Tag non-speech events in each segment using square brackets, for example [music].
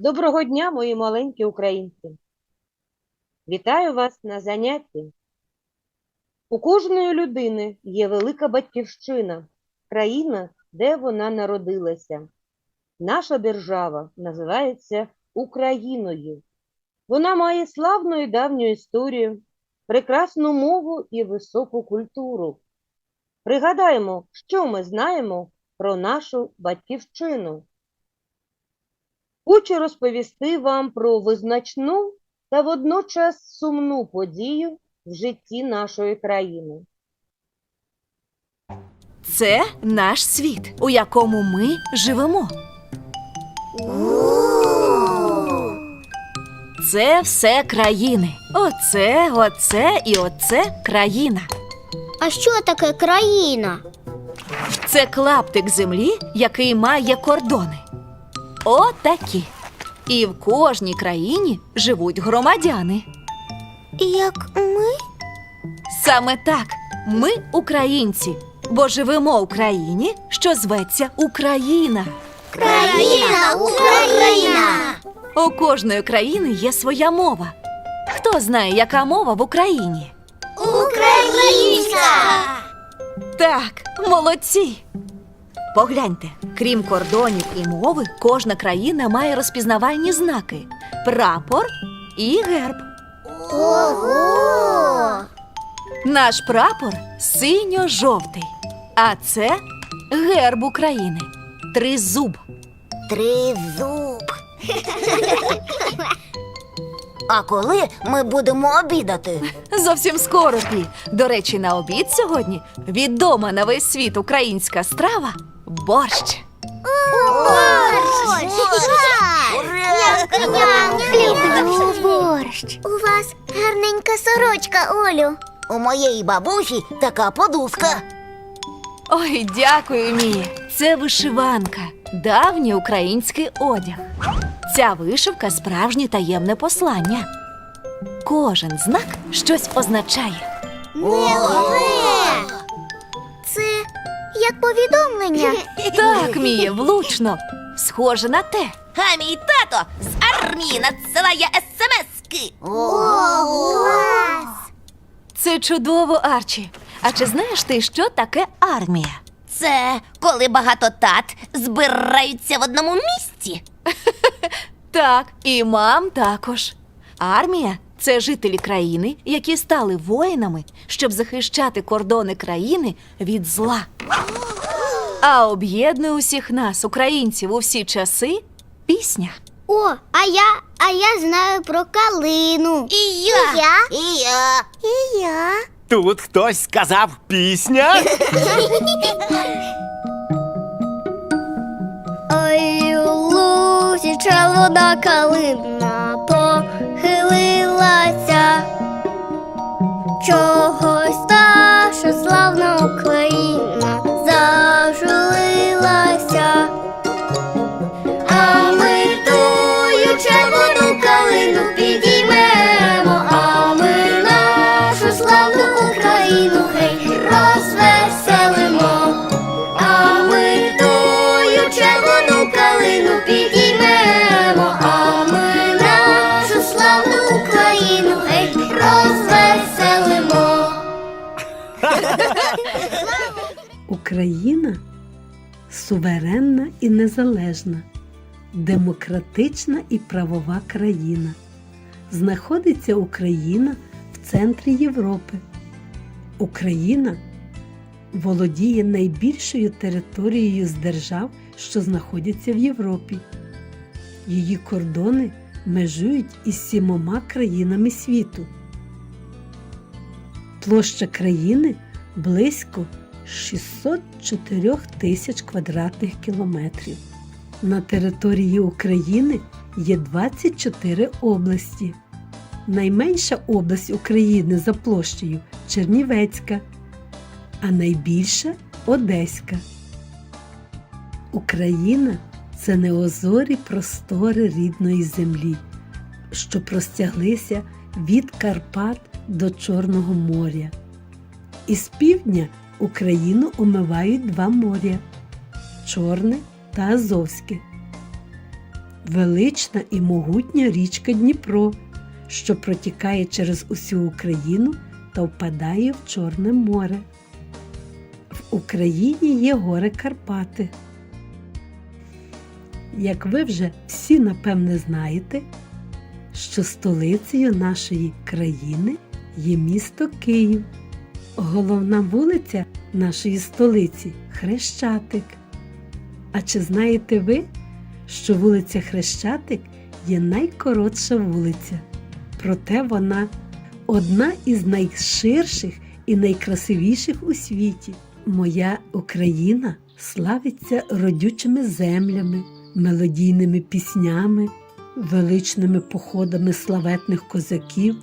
Доброго дня, мої маленькі українці! Вітаю вас на занятті. У кожної людини є велика батьківщина, країна, де вона народилася. Наша держава називається Україною. Вона має славну і давню історію, прекрасну мову і високу культуру. Пригадаємо, що ми знаємо про нашу батьківщину. Хочу розповісти вам про визначну та водночас сумну подію в житті нашої країни. Це наш світ, у якому ми живемо. Це все країни. Оце, оце і оце країна. А що таке країна? Це клаптик землі, який має кордони. Отакі. І в кожній країні живуть громадяни. Як ми? Саме так, ми українці, бо живемо в країні, що зветься Україна. Країна, Україна! У кожної країни є своя мова. Хто знає, яка мова в Україні? Українська! Так, молодці. Погляньте, крім кордонів і мови, кожна країна має розпізнавальні знаки: прапор і герб. Ого! Наш прапор синьо-жовтий, а це герб України. Тризуб. Тризуб. А коли ми будемо обідати? Зовсім скоро пі. До речі, на обід сьогодні відома на весь світ українська страва борщ. Борщ! Я люблю борщ. У вас гарненька сорочка, Олю. У моєї бабусі така подушка. Ой, дякую, Мія. Це вишиванка, давній український одяг. Ця вишивка справжнє таємне послання. Кожен знак щось означає. Це як повідомлення. [laughs] Так, Мія, влучно. Схоже на те. А мій тато з армії надсилає смски. Ого! Це чудово, Арчі. А чи знаєш ти, що таке армія? Це коли багато тат збираються в одному місці. [laughs] Так, і мам також. Армія це жителі країни, які стали воїнами, щоб захищати кордони країни від зла. А об'єднує усіх нас, українців, у всі часи пісня. О, а я, а я знаю про калину. І я. І я. І я. І я. Тут хтось сказав пісня. [laughs] Ой, червона калина похилилася. Чогось Україна суверенна і незалежна, демократична і правова країна. Знаходиться Україна в центрі Європи. Україна володіє найбільшою територією з держав, що знаходяться в Європі. Її кордони межують із сімома країнами світу. Площа країни близько 604 тисяч квадратних кілометрів. На території України є 24 області. Найменша область України за площею Чернівецька, а найбільша Одеська. Україна це неозорі простори рідної землі, що простяглися від Карпат до Чорного моря. Із півдня Україну омивають два моря Чорне та Азовське. велична і могутня річка Дніпро, що протікає через усю Україну та впадає в Чорне море. В Україні є гори Карпати. Як ви вже всі напевне знаєте, що столицею нашої країни є місто Київ. Головна вулиця нашої столиці Хрещатик. А чи знаєте ви, що вулиця Хрещатик є найкоротша вулиця? Проте вона одна із найширших і найкрасивіших у світі. Моя Україна славиться родючими землями, мелодійними піснями, величними походами славетних козаків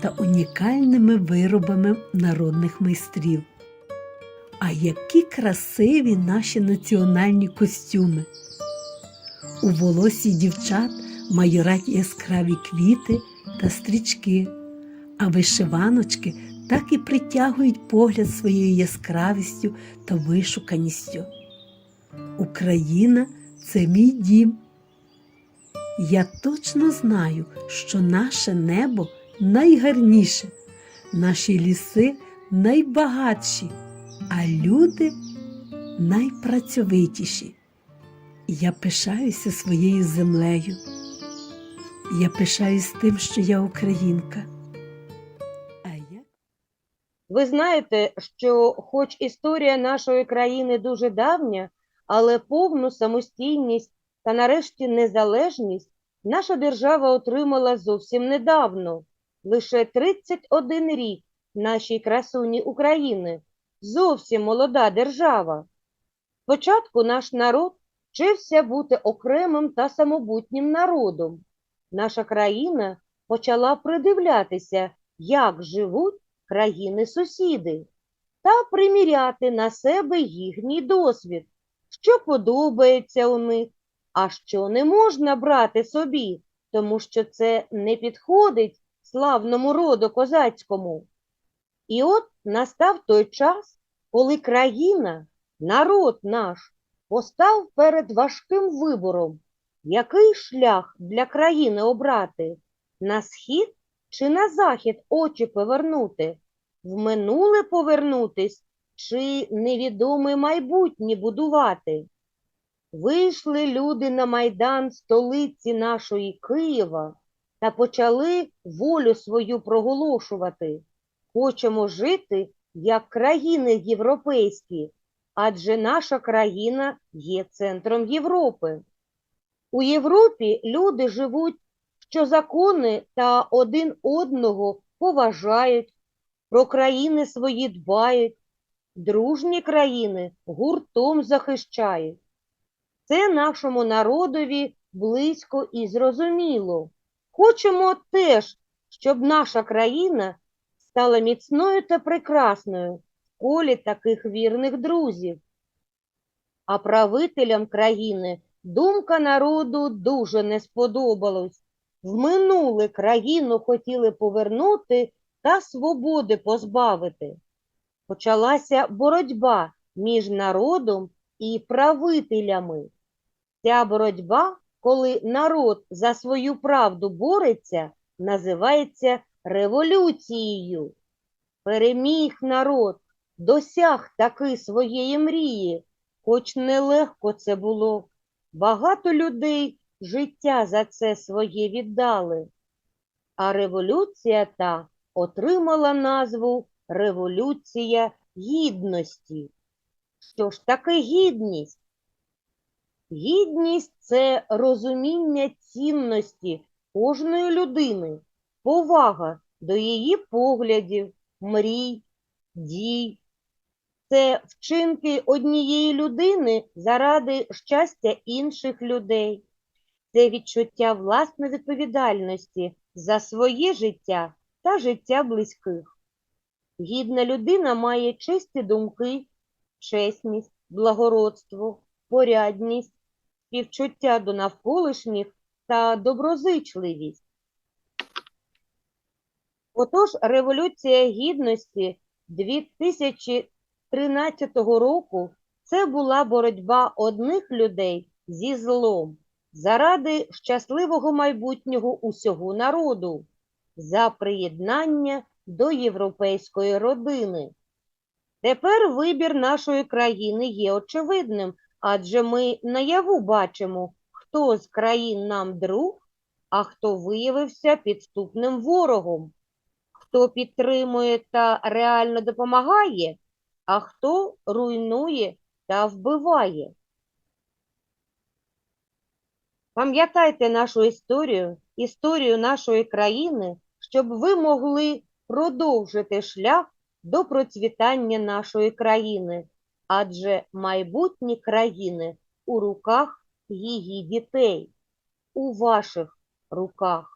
та унікальними виробами народних майстрів. А які красиві наші національні костюми! У волосі дівчат майорать яскраві квіти та стрічки, а вишиваночки так і притягують погляд своєю яскравістю та вишуканістю. Україна це мій дім. Я точно знаю, що наше небо найгарніше, наші ліси найбагатші, а люди найпрацьовитіші. Я пишаюся своєю землею. Я пишаюсь тим, що я українка. А я Ви знаєте, що хоч історія нашої країни дуже давня, але повну самостійність та нарешті незалежність наша держава отримала зовсім недавно, лише 31 рік нашій красуні України, зовсім молода держава. Спочатку наш народ вчився бути окремим та самобутнім народом. Наша країна почала придивлятися, як живуть країни-сусіди, та приміряти на себе їхній досвід, що подобається у них, а що не можна брати собі, тому що це не підходить славному роду козацькому. І от настав той час, коли країна, народ наш, постав перед важким вибором, який шлях для країни обрати на схід чи на захід очі повернути, в минуле повернутись чи невідоме майбутнє будувати. Вийшли люди на майдан столиці нашої Києва та почали волю свою проголошувати. Хочемо жити, як країни європейські, адже наша країна є центром Європи. У Європі люди живуть, що закони та один одного поважають, про країни свої дбають, дружні країни гуртом захищають. Це нашому народові близько і зрозуміло. Хочемо теж, щоб наша країна стала міцною та прекрасною в колі таких вірних друзів. А правителям країни думка народу дуже не сподобалась. В минуле країну хотіли повернути та свободи позбавити. Почалася боротьба між народом і правителями. Ця боротьба, коли народ за свою правду бореться, називається революцією. Переміг народ, досяг таки своєї мрії, хоч нелегко це було. Багато людей життя за це своє віддали. А революція та отримала назву Революція Гідності. Що ж таке гідність? Гідність це розуміння цінності кожної людини, повага до її поглядів, мрій, дій. Це вчинки однієї людини заради щастя інших людей. Це відчуття власної відповідальності за своє життя та життя близьких. Гідна людина має чисті думки, чесність, благородство, порядність, співчуття до навколишніх та доброзичливість. Отож, Революція Гідності 2013 року це була боротьба одних людей зі злом, заради щасливого майбутнього усього народу, за приєднання до європейської родини. Тепер вибір нашої країни є очевидним, адже ми наяву бачимо, хто з країн нам друг, а хто виявився підступним ворогом, хто підтримує та реально допомагає, а хто руйнує та вбиває. Пам'ятайте нашу історію, історію нашої країни, щоб ви могли продовжити шлях до процвітання нашої країни, адже майбутні країни у руках її дітей, у ваших руках.